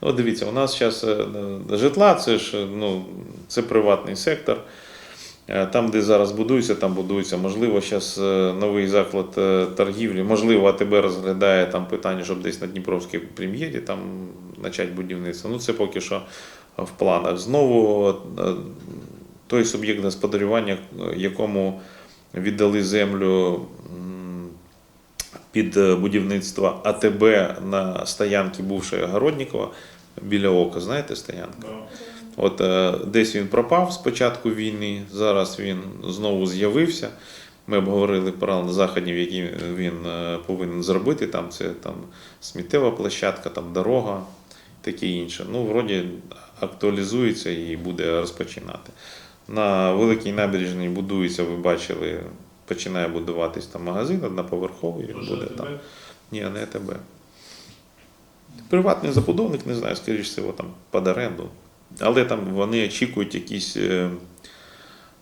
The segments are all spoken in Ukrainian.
От дивіться, у нас зараз житла, це ж ну, це приватний сектор. Е, Там, де зараз будується, там будується. Можливо, зараз новий заклад е, торгівлі. Можливо, АТБ розглядає там питання, щоб десь на Дніпровській прем'єрі там почати будівництво. Ну, це поки що в планах. Знову е, той суб'єкт господарювання, е, якому віддали землю під е, будівництво АТБ на стоянці бувшої Городнікова біля ока, знаєте, стоянка? От е, десь він пропав з початку війни, зараз він знову з'явився. Ми обговорили план заходів, які він е, повинен зробити. Там це там сміттєва площадка, там дорога, таке інше. Ну, вроді актуалізується і буде розпочинати. На великій набережній будується, ви бачили, починає будуватись там магазин одноповерховий. Буде там. Ні, не АТБ. Приватний забудовник, не знаю, скоріш всього, там під оренду. Але там вони очікують якісь, е,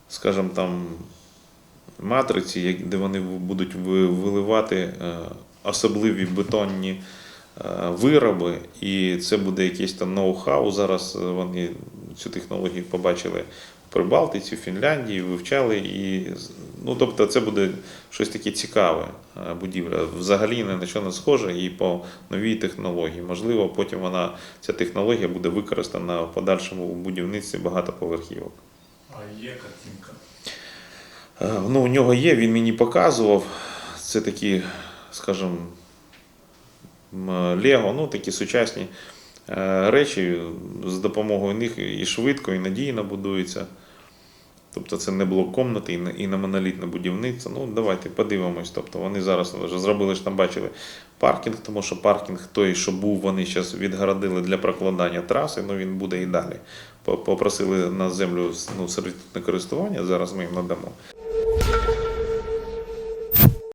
скажімо там, матриці, де вони будуть виливати е, особливі бетонні е, вироби, і це буде якийсь там ноу-хау. Зараз вони цю технологію побачили Прибалтиці, Фінляндії, вивчали. І, ну, тобто це буде щось таке цікаве е, будівля. Взагалі ні на що не схоже і по новій технології. Можливо, потім вона, ця технологія буде використана в подальшому будівництві багатоповерхівок. А є картинка. Е, Ну, у нього є, він мені показував. Це такі, скажімо, Лего, ну такі сучасні е, речі. З допомогою них і швидко, і надійно будується. Тобто це не блок комнати і не, не монолітне будівництво. Ну, давайте подивимось. Тобто вони зараз вже зробили ж там, бачили паркінг, тому що паркінг той, що був, вони зараз відгородили для прокладання траси, ну він буде і далі. Попросили на землю ну, сервітутне користування, зараз ми їм надамо.